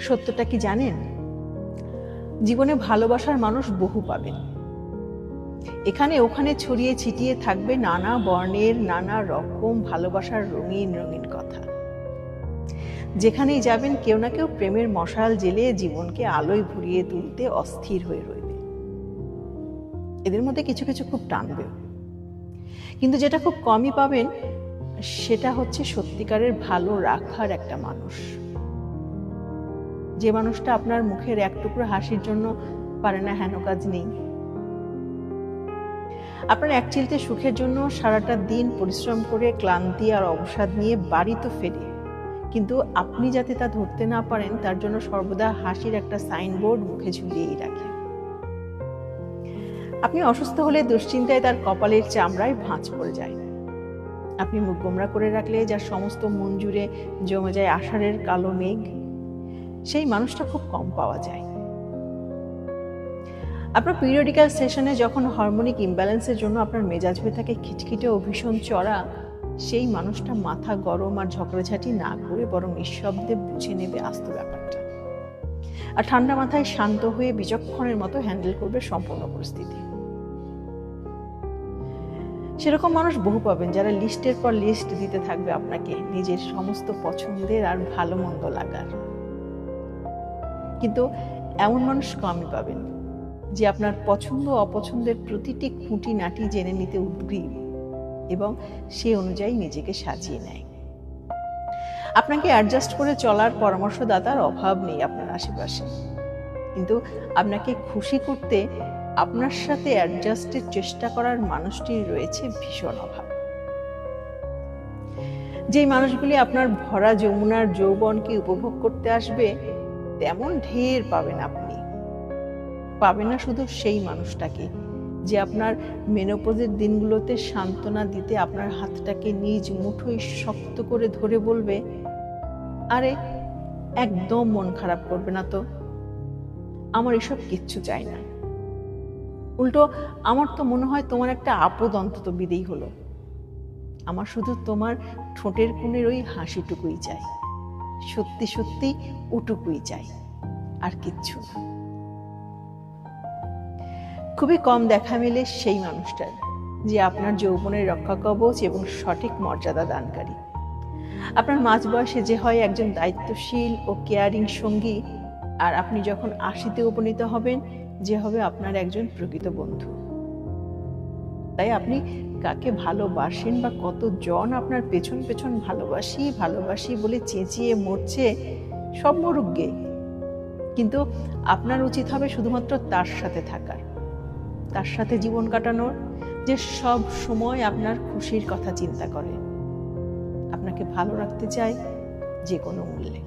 সত্যটা কি জানেন? জীবনে ভালোবাসার মানুষ বহু পাবেন। এখানে ওখানে ছড়িয়ে ছিটিয়ে থাকবে নানা বর্ণের নানা রকম ভালোবাসার রঙিন রঙিন কথা। যেখানেই যাবেন কেউ না কেউ প্রেমের মশাল জেলে জীবনকে আলোয় ভরিয়ে তুলতে অস্থির হয়ে রইবে। এদের মধ্যে কিছু কিছু খুব টানবে কিন্তু যেটা খুব কমই পাবেন, সেটা হচ্ছে সত্যিকারের ভালো রাখার একটা মানুষ। যে মানুষটা আপনার মুখের এক টুকরো হাসির জন্য পারে না, হেন কাজ নেই। আপনার এক চিলতে সুখের জন্য সারাটা দিন পরিশ্রম করে, ক্লান্তি আর অবসাদ নিয়ে বাড়ি তো ফেরে। কিন্তু আপনি যাতে তা ধরতে না পারেন, তার জন্য সর্বদা হাসির একটা সাইনবোর্ড মুখে ঝুলিয়েই রাখে। আপনি অসুস্থ হলে দুশ্চিন্তায় তার কপালের চামড়ায় ভাঁজ পড়ে যায়। আপনি মুখ গোমরা করে রাখলে, যার সমস্ত মন জুড়ে জমে যায় আষাঢ়ের কালো মেঘ। সেই মানুষটা খুব কম পাওয়া যায়। আপনার পিরিয়ডিক্যাল সেশনে যখন হরমোনিক ইমব্যালেন্সের জন্য আপনার মেজাজ হয়ে থাকে, খিটখিটে ও ভীষণ চড়া, সেই মানুষটা মাথা গরম আর ঝগড়াঝাটি না করে বরং নিঃশব্দে বুঝে নেবে আস্ত ব্যাপারটা। আর ঠান্ডা মাথায় শান্ত হয়ে বিচক্ষণের মতো হ্যান্ডেল করবে সম্পূর্ণ পরিস্থিতি। সেরকম মানুষ বহু পাবেন যারা লিস্টের পর লিস্ট দিতে থাকবে আপনাকে নিজের সমস্ত পছন্দের আর ভালো মন্দ লাগার। কিন্তু এমন মানুষ কমই পাবেন যে আপনার পছন্দ অপছন্দের প্রতিটি খুঁটি নাটি জেনে নিতে উদ্গ্রীব এবং সে অনুযায়ী নিজেকে সাজিয়ে নেয়। আপনাকে অ্যাডজাস্ট করে চলার পরামর্শদাতার অভাব নেই আপনার আশেপাশে। কিন্তু আপনাকে খুশি করতে আপনার সাথে অ্যাডজাস্টের চেষ্টা করার মানুষটির রয়েছে ভীষণ অভাব। যেই মানুষগুলি আপনার ভরা যমুনার যৌবনকে উপভোগ করতে আসবে তেমন ঢের পাবেন আপনি। পাবেন না শুধু সেই মানুষটাকে, যে আপনার মেনোপোজের দিনগুলোতে সান্ত্বনা দিতে আপনার হাতটাকে নিজ মুঠোয় শক্ত করে ধরে বলবে, আরে, একদম মন খারাপ করবে না তো। আমার এসব কিচ্ছু চাই না। উল্টো, আমার তো মনে হয় তোমার একটা আপদ অন্তত বিদেই হলো। আমার শুধু তোমার ঠোঁটের কোণের ওই হাসিটুকুই চাই। সত্যি সত্যি ওটুকুই চাই, আর কিচ্ছু না। খুবই কম দেখা মেলে সেই মানুষটার, যে আপনার যৌবনের রক্ষা কবচ এবং সঠিক মর্যাদা দানকারী। আপনার মাঝ বয়সে যে হয় একজন দায়িত্বশীল ও কেয়ারিং সঙ্গী, আর আপনি যখন আশিতে উপনীত হবেন, যে হবে আপনার একজন প্রকৃত বন্ধু। তাই আপনি কাকে ভালোবাসেন বা কতজন আপনার পেছন পেছন ভালোবাসি ভালোবাসি বলে চেঁচিয়ে মরছে, সব মরুক গে। কিন্তু আপনার উচিত হবে শুধুমাত্র তার সাথে থাকার, তার সাথে জীবন কাটানোর, যে সব সময় আপনার খুশির কথা চিন্তা করে। আপনাকে ভালো রাখতে চায় যে কোনো মূল্যে।